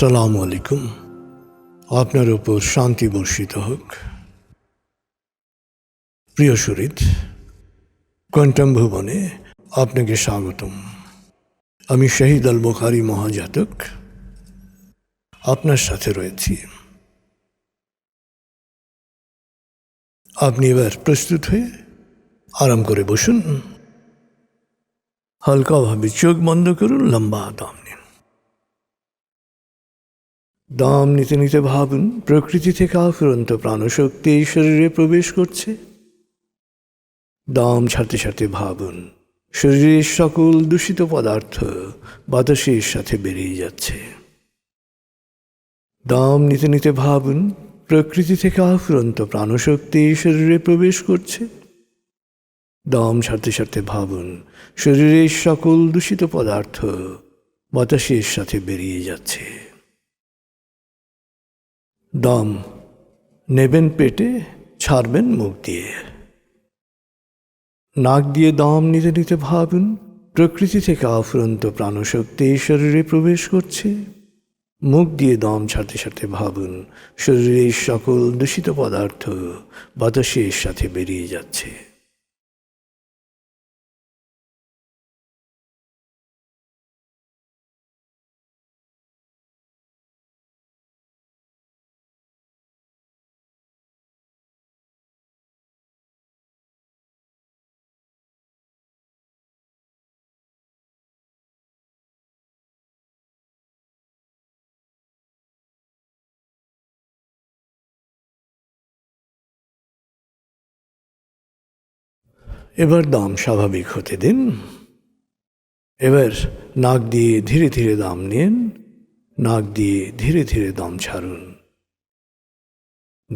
আসসালামু আলাইকুম। আপনার উপর শান্তি বর্ষিত হোক। প্রিয় শরীর, কোয়ান্টাম ভুবনে আপনাকে স্বাগতম। আমি শহীদ আল বুখারি মহাজাতক। আপনার সাথে রয়েছি। আপনি এবার প্রস্তুত হয়ে আরাম করে বসুন। হালকাভাবে চোখ বন্ধ করুন, লম্বা দাম দাম নিতে নিতে ভাবুন, প্রকৃতি থেকে আফুরন্ত প্রাণশক্তি এই শরীরে প্রবেশ করছে। দাম ছাড়তে ছাড়তে ভাবুন, শরীরের সকল দূষিত পদার্থ বাতাসের সাথে বেরিয়ে যাচ্ছে। দাম নিতে নিতে ভাবুন, প্রকৃতি থেকে আফুরন্ত প্রাণশক্তি এই শরীরে প্রবেশ করছে। দম ছাড়তে ছাড়তে ভাবুন, শরীরের সকল দূষিত পদার্থ বাতাসের সাথে বেরিয়ে যাচ্ছে। দম। নেবেন পেটে, ছাড়বেন মুখ দিয়ে। নাক দিয়ে দম নিতে নিতে ভাবুন, প্রকৃতি থেকে আফুরন্ত প্রাণশক্তি শরীরে প্রবেশ করছে। মুখ দিয়ে দম ছাড়তে ছাড়তে ভাবুন, শরীরের সকল দূষিত পদার্থ বাতাসের সাথে বেরিয়ে যাচ্ছে। এবার দাম স্বাভাবিক হতে দিন। এবার নাক দিয়ে ধীরে ধীরে দাম নিন, নাক দিয়ে ধীরে ধীরে দাম ছাড়ুন।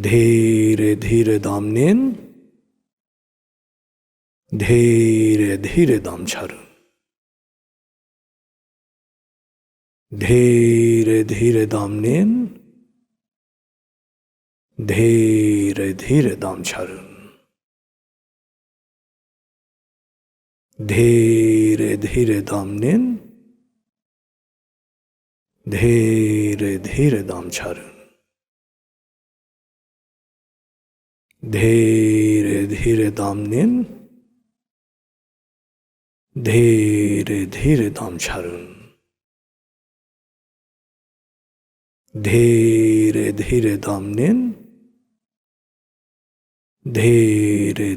ধীরে ধীরে দাম নিন, ধীরে ধীরে দাম ছাড়ুন। ধীরে ধীরে দাম নিন, ধীরে ধীরে দাম ছাড়ুন। ধীরে ধীরে দাম নিন ধীরে ধীরে দাম ছাড়ুন ধীরে ধীরে দাম নিন ধীরে ধীরে দাম ছাড়ুন ধীরে ধীরে দাম নিন ধীরে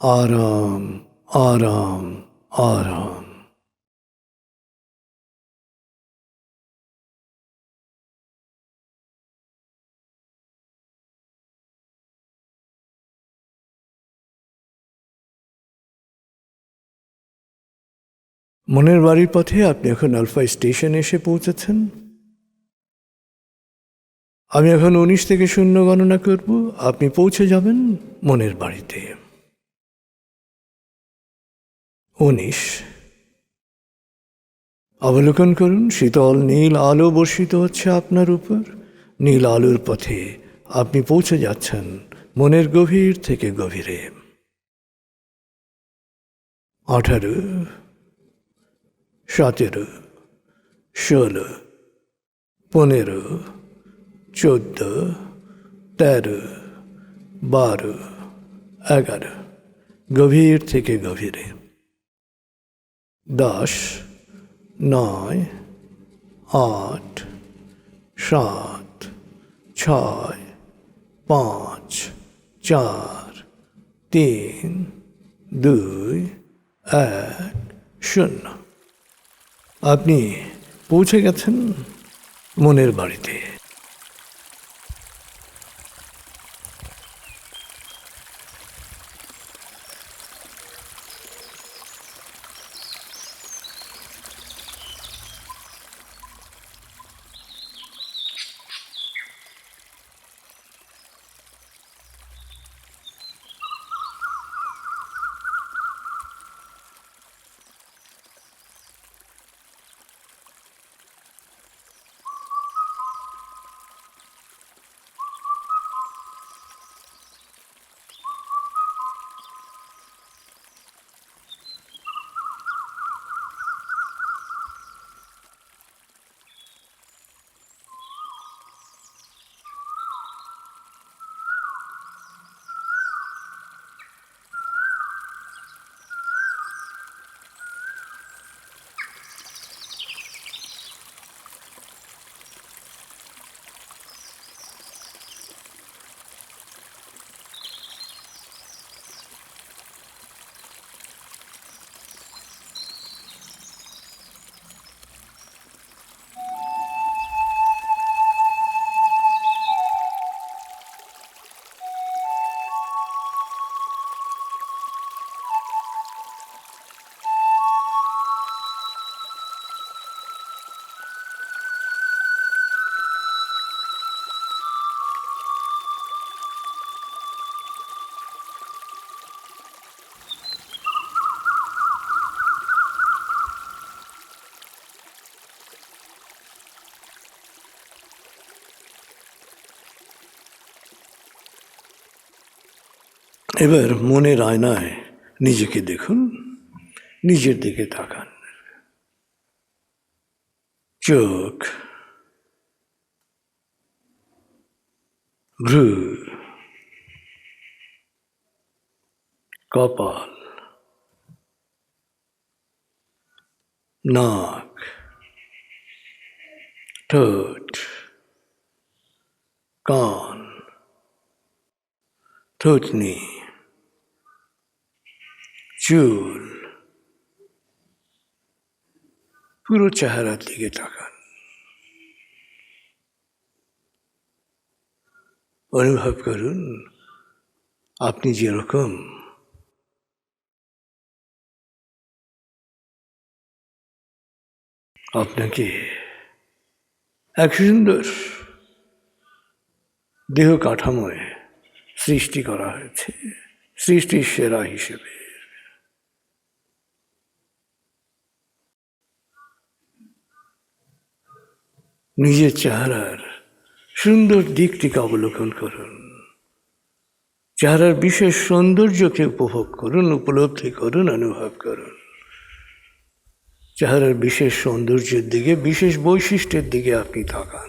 আরাম আরাম আরাম মনের বাড়ির পথে আপনি এখন আলফা স্টেশনে এসে পৌঁছেছেন। আমি এখন উনিশ থেকে শূন্য গণনা করব। আপনি পৌঁছে যাবেন মনের বাড়িতে। উনিশ। অবলোকন করুন, শীতল নীল আলো বর্ষিত হচ্ছে আপনার উপর। নীল আলোর পথে আপনি পৌঁছে যাচ্ছেন, মনের গভীর থেকে গভীরে। আঠারো, সতেরো, ষোলো, পনেরো, চোদ্দ, তেরো, বারো, এগারো। গভীর থেকে গভীরে। দশ, নয়, আট, সাত, ছয়, পাঁচ, চার, তিন, দুই, এক, শূন্য। আপনি পৌঁছে গেছেন মনের বাড়িতে। এবার মনের আয়নায় নিজেকে দেখুন, নিজের দিকে তাকান। চোখ ভ্রু, কপাল, নাক, ঠোঁট, কান থুতনি চুল পুরো চেহারার দিকে তাকান। অনুভব করুন, আপনি যেরকম। আপনাকে এক সুন্দর দেহ কাঠামোয় সৃষ্টি করা হয়েছে, সৃষ্টির সেরা হিসেবে। নিজের চেহারার সুন্দর দিকটিকে অবলোকন করুন। চেহারার বিশেষ সৌন্দর্যকে উপভোগ করুন, উপলব্ধি করুন, অনুভব করুন। চেহারার বিশেষ সৌন্দর্যের দিকে, বিশেষ বৈশিষ্ট্যের দিকে আপনি তাকান।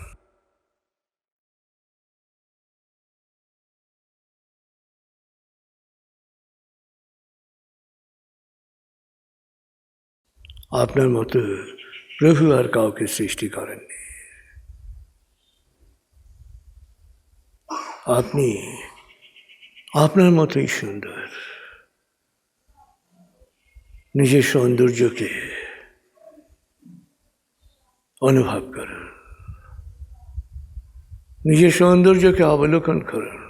আপনার মতো প্রভু আর কাউকে সৃষ্টি করেননি। আপনি আপনার মতোই সুন্দর। নিজের সৌন্দর্যকে অনুভব করুন। নিজের সৌন্দর্যকে অবলোকন করুন।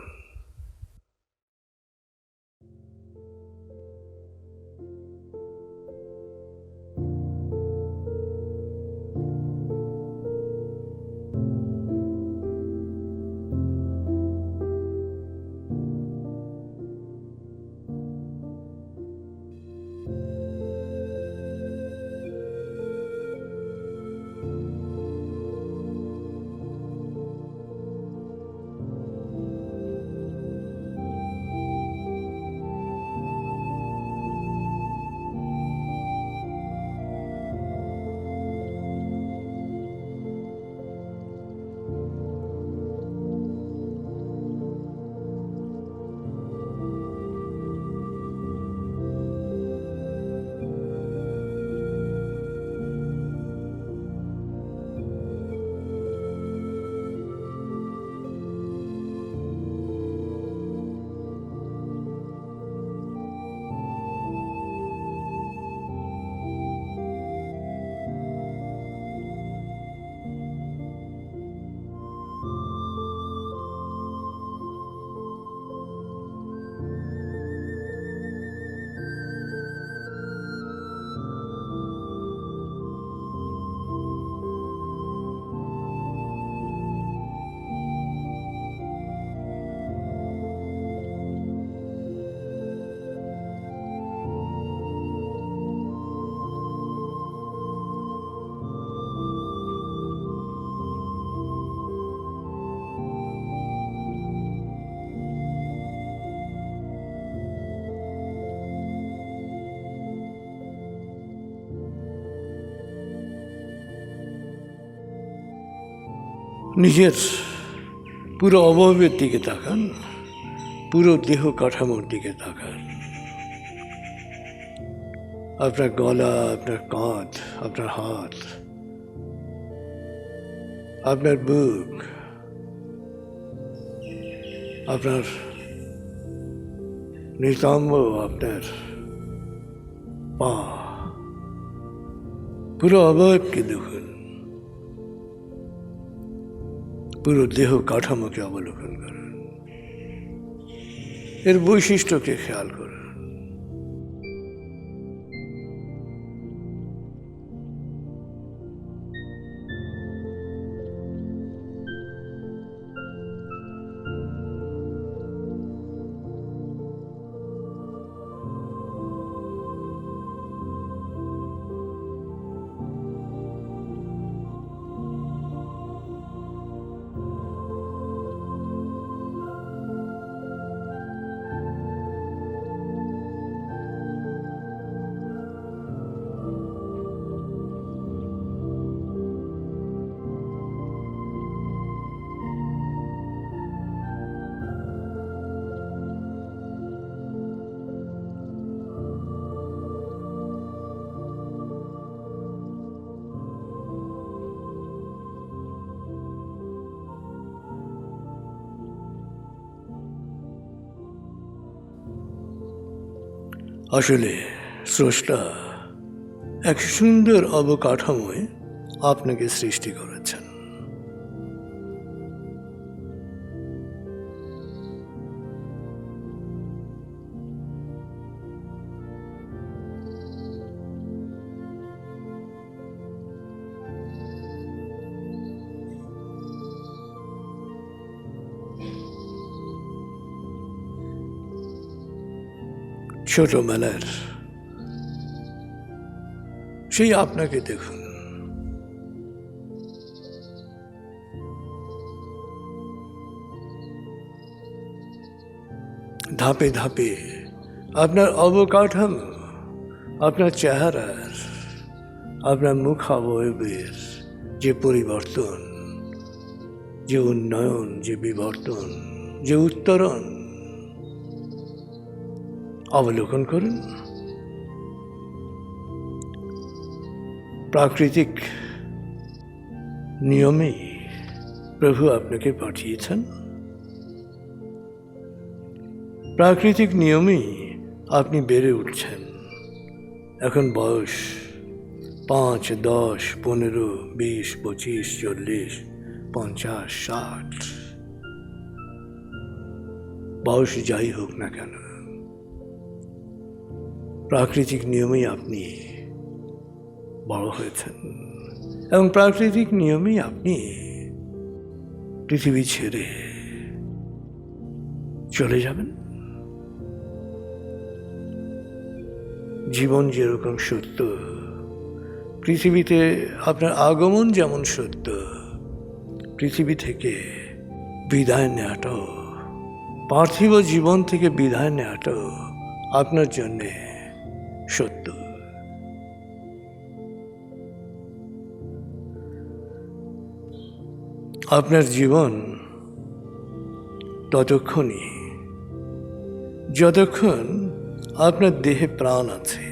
নিজের পুরো অভাবের দিকে তাকান, পুরো দেহ কাঠামোর দিকে তাকান। আপনার গলা, আপনার কাঁধ, আপনার হাত, আপনার বুক, আপনার নিতম্ব, আপনার পা, পুরো অবয়বকে দেখুন। পুরো দেহ কাঠামোকে অবলোকন করেন। এর বৈশিষ্ট্যকে খেয়াল করুন। আসলে স্রষ্টা এক সুন্দর অবকাঠামোয় আপনাকে সৃষ্টি করেছেন। ছোটবেলার সেই আপনাকে দেখুন। ধাপে ধাপে আপনার অবকাঠামো, আপনার চেহারার আপনার মুখাবয়বের যে পরিবর্তন, যে উন্নয়ন, যে বিবর্তন, যে উত্তরণ অবলোকন করুন। প্রাকৃতিক নিয়মেই প্রভু আপনাকে পাঠিয়েছেন। প্রাকৃতিক নিয়মেই আপনি বেড়ে উঠছেন। এখন বয়স পাঁচ, দশ, পনেরো, বিশ, পঁচিশ, চল্লিশ, পঞ্চাশ, ষাট। বয়স যাই হোক না কেন। প্রাকৃতিক নিয়মেই আপনি বড় হয়েছেন। এবং প্রাকৃতিক নিয়মেই আপনি পৃথিবী ছেড়ে চলে যাবেন। জীবন যেরকম সত্য, পৃথিবীতে আপনার আগমন যেমন সত্য, পৃথিবী থেকে বিদায় নেওয়াটাও, পার্থিব জীবন থেকে বিদায় নেওয়াটাও আপনার জন্যে সত্য। আপনার জীবন ততক্ষণই, যতক্ষণ আপনার দেহে প্রাণ আছে,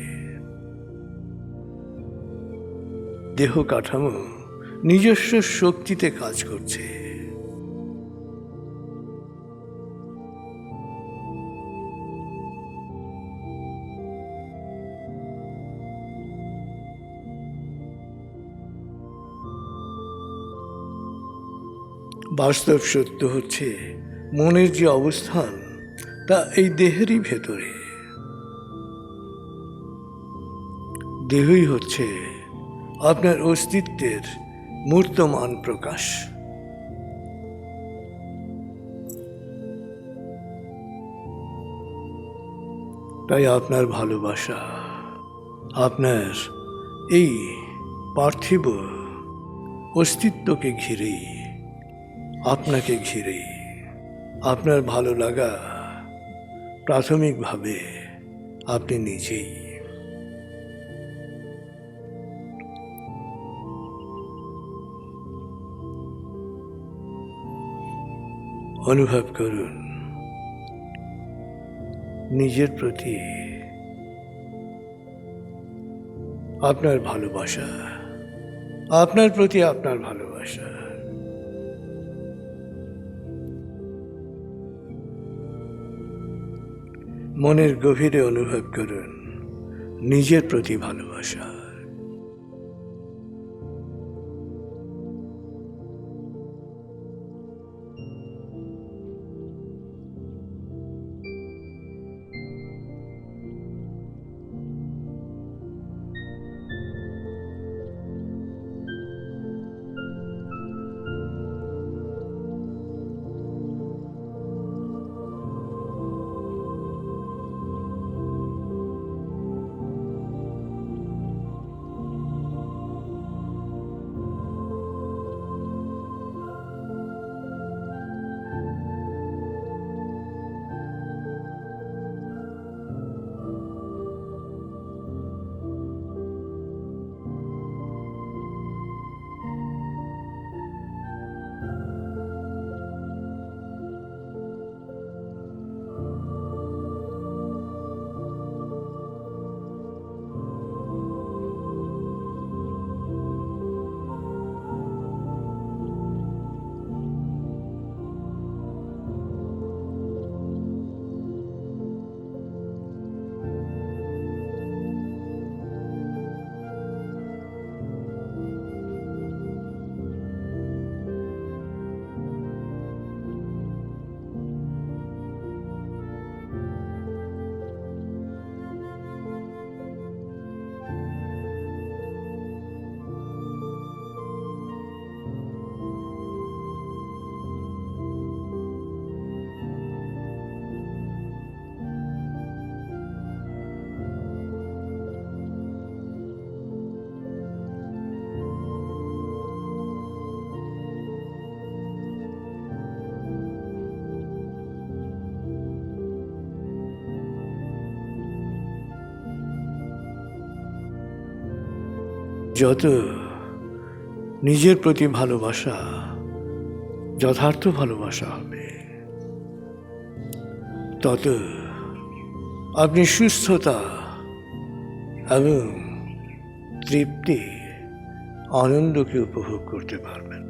দেহ কাঠামো নিজস্ব শক্তিতে কাজ করছে। বাস্তব সত্য হচ্ছে, মনের যে অবস্থান, তা এই দেহেরই ভেতরে। দেহই হচ্ছে আপনার অস্তিত্বের মূর্তমান প্রকাশ। তাই আপনার ভালোবাসা, আপনার এই পার্থিব অস্তিত্বকে ঘিরেই আপনাকে ঘিরেই আপনার ভালো লাগা প্রাথমিকভাবে আপনি নিজেই। অনুভব করুন, নিজের প্রতি আপনার ভালোবাসা, আপনার প্রতি আপনার ভালোবাসা। মনের গভীরে অনুভব করুন। নিজের প্রতি ভালোবাসা। যত নিজের প্রতি ভালোবাসা, যথার্থ ভালোবাসা হবে, তত আপনি সুস্থতা এবং তৃপ্তি আনন্দকে উপভোগ করতে পারবেন।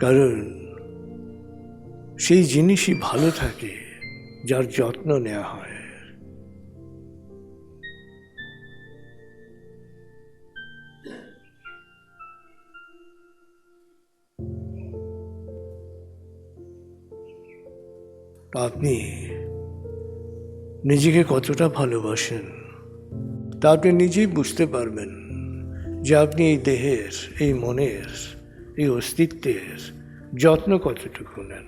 কারণ সেই জিনিসই ভালো থাকে যার যত্ন নেওয়া হয়। আপনি নিজেকে কতটা ভালোবাসেন, তা আপনি নিজেই বুঝতে পারবেন যে আপনি এই দেহের, এই মনের, এই অস্তিত্বের যত্ন কতটুকু নেন।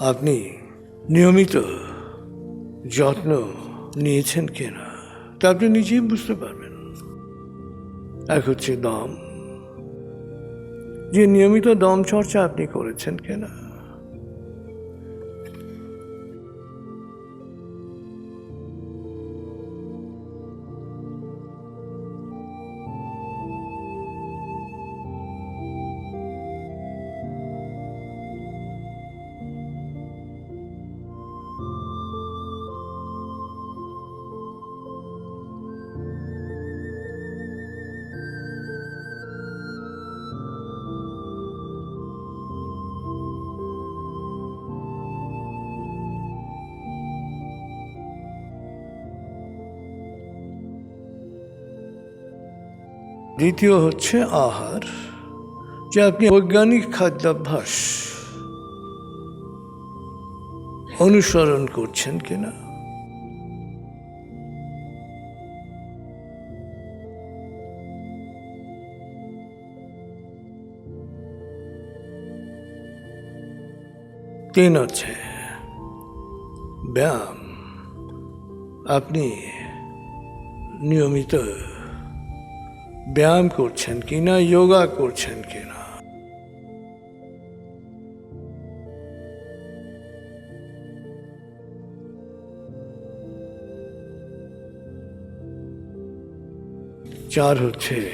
আপনি নিয়মিত যত্ন নিয়েছেন কিনা, তা আপনি নিজেই বুঝতে পারবেন। এক হচ্ছে দম। যে নিয়মিত দম চর্চা আপনি করেছেন কিনা দ্বিতীয় হচ্ছে আহার, যে আপনি বৈজ্ঞানিক খাদ্যাভ্যাস অনুসরণ করছেন কিনা? তিন হচ্ছে ব্যায়াম। আপনি নিয়মিত ব্যায়াম করছেন কিনা, যোগা করছেন কিনা। চার হচ্ছে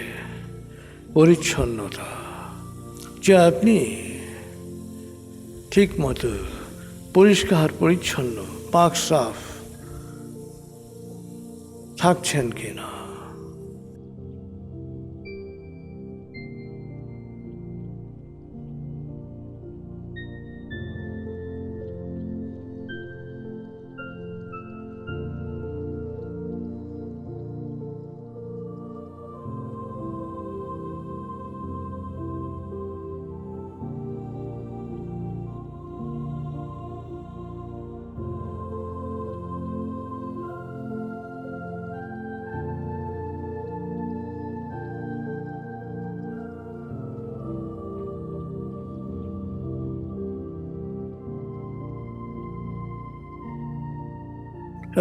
পরিচ্ছন্নতা। যে আপনি ঠিক মতো পরিষ্কার, পরিচ্ছন্ন, পাক সাফ থাকছেন কিনা।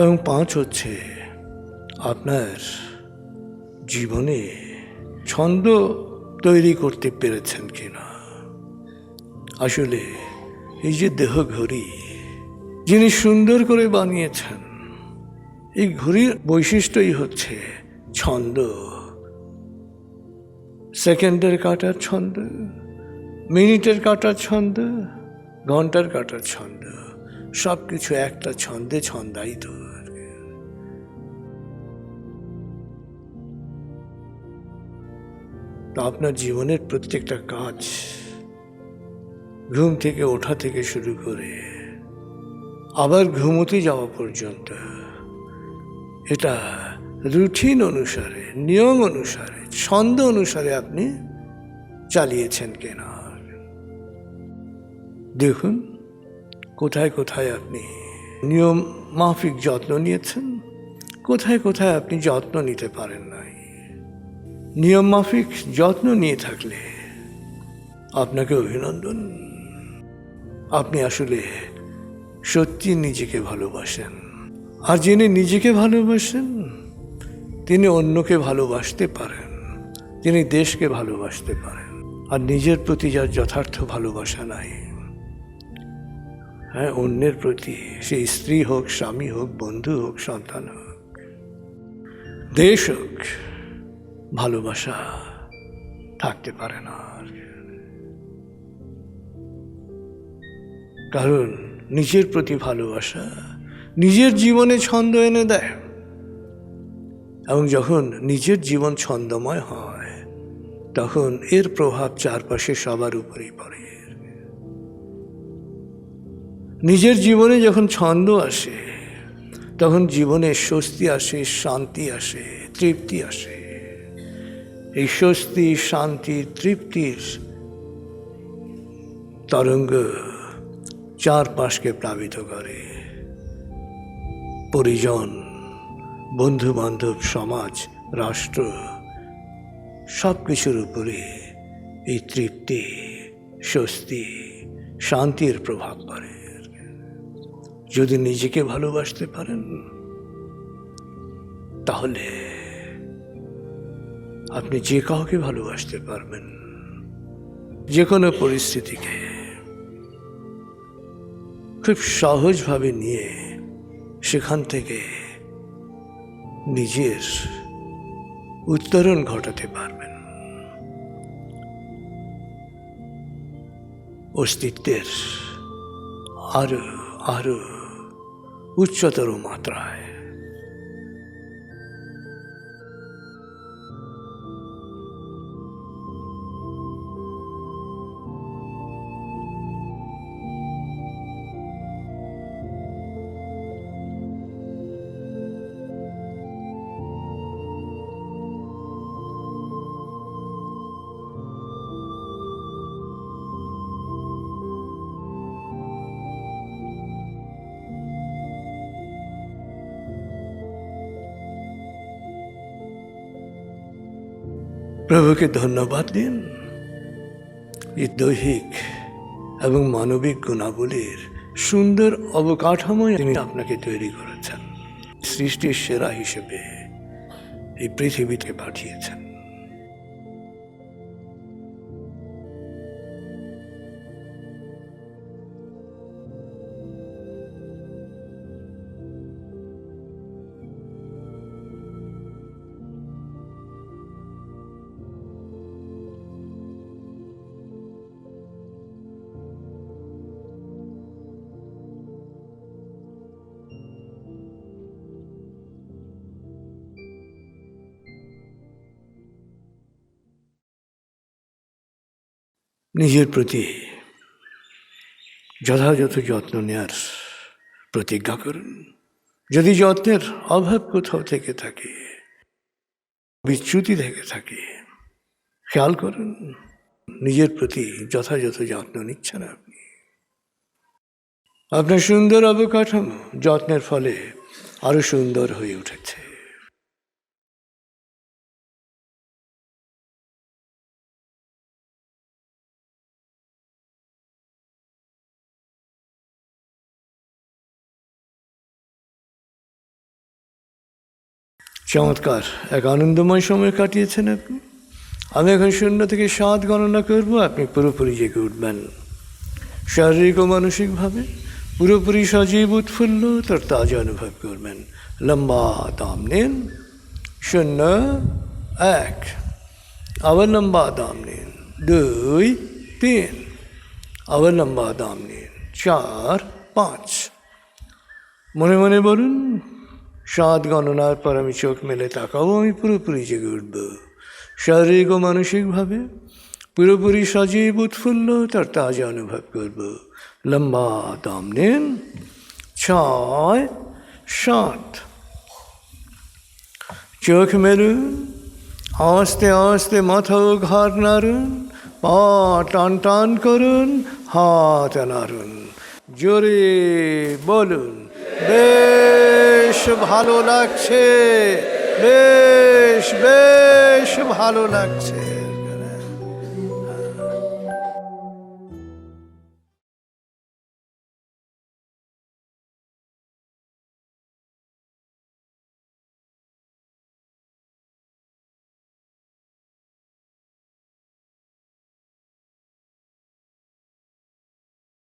এবং পাঁচ হচ্ছে আপনার জীবনে ছন্দ তৈরি করতে পেরেছেন কিনা? আসলে এই যে দেহ ঘড়ি, যিনি সুন্দর করে বানিয়েছেন, এই ঘড়ির বৈশিষ্ট্যই হচ্ছে ছন্দ। সেকেন্ডের কাটার ছন্দ, মিনিটের কাটার ছন্দ, ঘণ্টার কাটার ছন্দ সব কিছু একটা ছন্দে ছন্দায়িত। আপনার জীবনের প্রত্যেকটা কাজ ঘুম থেকে ওঠা থেকে শুরু করে আবার ঘুমোতে যাওয়া পর্যন্ত, এটা রুটিন অনুসারে, নিয়ম অনুসারে, ছন্দ অনুসারে আপনি চালিয়েছেন কেনা। দেখুন, কোথায় কোথায় আপনি নিয়ম মাফিক যত্ন নিয়েছেন, কোথায় কোথায় আপনি যত্ন নিতে পারেন নাই। নিয়ম মাফিক যত্ন নিয়ে থাকলে আপনাকে অভিনন্দন। আপনি আসলে সত্যি নিজেকে ভালোবাসেন। আর যিনি নিজেকে ভালোবাসেন, তিনি অন্যকে ভালোবাসতে পারেন। তিনি দেশকে ভালোবাসতে পারেন। আর নিজের প্রতি যার যথার্থ ভালোবাসা নাই হ্যাঁ অন্যের প্রতি সেই স্ত্রী হোক, স্বামী হোক, বন্ধু হোক, সন্তান হোক, দেশ হোক ভালোবাসা থাকতে পারে না। কারণ নিজের প্রতি ভালোবাসা নিজের জীবনে ছন্দ এনে দেয়। এবং যখন নিজের জীবন ছন্দময় হয়, তখন এর প্রভাব চারপাশে সবার উপরেই পড়ে। নিজের জীবনে যখন ছন্দ আসে, তখন জীবনে স্বস্তি আসে, শান্তি আসে, তৃপ্তি আসে। এই স্বস্তি শান্তি তৃপ্তির তরঙ্গ চারপাশকে প্লাবিত করে। পরিজন বন্ধু বান্ধব সমাজ, রাষ্ট্র সব কিছুর উপরে এই তৃপ্তি, স্বস্তি, শান্তির প্রভাব পড়ে। যদি নিজেকে ভালোবাসতে পারেন, তাহলে আপনি যে কাউকে ভালোবাসতে পারবেন, যে কোনো পরিস্থিতিকে খুব সহজভাবে নিয়ে সেখান থেকে নিজের উত্তরণ ঘটাতে পারবেন। অস্তিত্বের আরও আরও উচ্চতর মাত্রায়। প্রভুকে ধন্যবাদ দিন। এই দৈহিক এবং মানবিক গুণাবলীর সুন্দর অবকাঠামোয় তিনি আপনাকে তৈরি করেছেন। সৃষ্টির সেরা হিসেবে এই পৃথিবীতে পাঠিয়েছেন। নিজের প্রতি যথাযথ যত্ন নেয়ার প্রতিজ্ঞা করুন। যদি যত্নের অভাব কোথাও থেকে থাকে, বিচ্যুতি থেকে থাকে, খেয়াল করুন, নিজের প্রতি যথাযথ যত্ন নিচ্ছেন আপনি। আপনার সুন্দর অবকাঠামো যত্নের ফলে আরও সুন্দর হয়ে উঠেছে। চমৎকার। এক আনন্দময় সময় কাটিয়েছেন আপনি। আমি এখন শূন্য থেকে সাত গণনা করব, আপনি পুরোপুরি জেগে উঠবেন। শারীরিক ও মানসিকভাবে পুরোপুরি সজীব, উৎফুল্ল, তার তাজা অনুভব করবেন। লম্বা দাম নিন। শূন্য, এক। আবার লম্বা দাম নিন। দুই, তিন। আবার লম্বা দাম নিন। চার, পাঁচ। মনে মনে বলুন সাত গণনার পর আমি চোখ মেলে তাকাবো আমি পুরোপুরি জেগে উঠব। শারীরিক ও মানসিকভাবে পুরোপুরি সজীব, উৎফুল্ল, তার তাজা অনুভব করব। লম্বা দাম নিন। ছয়, সাত। চোখ মেলুন। আস্তে আস্তে মাথা ও নাড়ুন। পা টান টান করুন। হাত নাড়ুন। জোরে বলুন। বেশ ভালো লাগছে বেশ বেশ ভালো লাগছে।